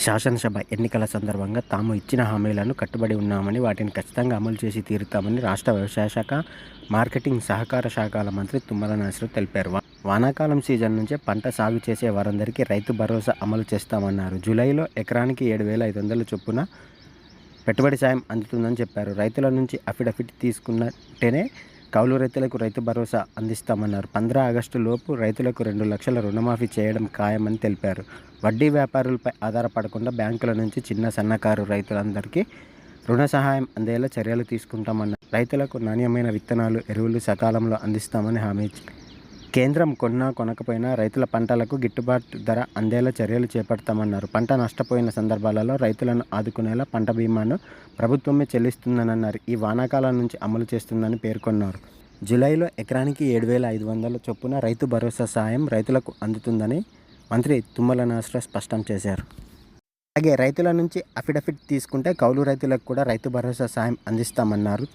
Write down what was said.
శాసనసభ ఎన్నికల సందర్భంగా తాము ఇచ్చిన హామీలను కట్టుబడి ఉన్నామని వాటిని ఖచ్చితంగా అమలు చేసి తీరుతామని రాష్ట్ర వ్యవసాయ శాఖ మార్కెటింగ్ సహకార శాఖల మంత్రి తుమ్మల నాసరు తెలిపారు. వానాకాలం సీజన్ నుంచే పంట సాగు చేసే వారందరికీ రైతు భరోసా అమలు చేస్తామన్నారు. జూలైలో ఎకరానికి ఏడు వేల ఐదు వందల చొప్పున పెట్టుబడి సాయం అందుతుందని చెప్పారు. రైతుల నుంచి అఫిడవిట్ తీసుకున్నట్టేనే కౌలు రైతులకు రైతు భరోసా అందిస్తామన్నారు. పంద్రా ఆగస్టు లోపు రైతులకు రెండు లక్షల రుణమాఫీ చేయడం ఖాయమని తెలిపారు. వడ్డీ వ్యాపారులపై ఆధారపడకుండా బ్యాంకుల నుంచి చిన్న సన్నకారు రైతులందరికీ రుణ సహాయం అందేలా చర్యలు తీసుకుంటామన్నారు. రైతులకు నాణ్యమైన విత్తనాలు ఎరువులు సకాలంలో అందిస్తామని హామీ ఇచ్చారు. కేంద్రం కొన్నా కొనకపోయినా రైతుల పంటలకు గిట్టుబాటు ధర అందేలా చర్యలు చేపడతామన్నారు. పంట నష్టపోయిన సందర్భాలలో రైతులను ఆదుకునేలా పంట బీమాను ప్రభుత్వమే చెల్లిస్తుందని అన్నారు ఈ వానాకాలం నుంచి అమలు చేస్తుందని పేర్కొన్నారు. జూలైలో ఎకరానికి ఏడు వేల ఐదు వందల చొప్పున రైతు భరోసా సాయం రైతులకు అందుతుందని మంత్రి తుమ్మల నాగేశ్వరరావు స్పష్టం చేశారు. అలాగే రైతుల నుంచి అఫిడవిట్ తీసుకుంటే కౌలు రైతులకు కూడా రైతు భరోసా సాయం అందిస్తామన్నారు.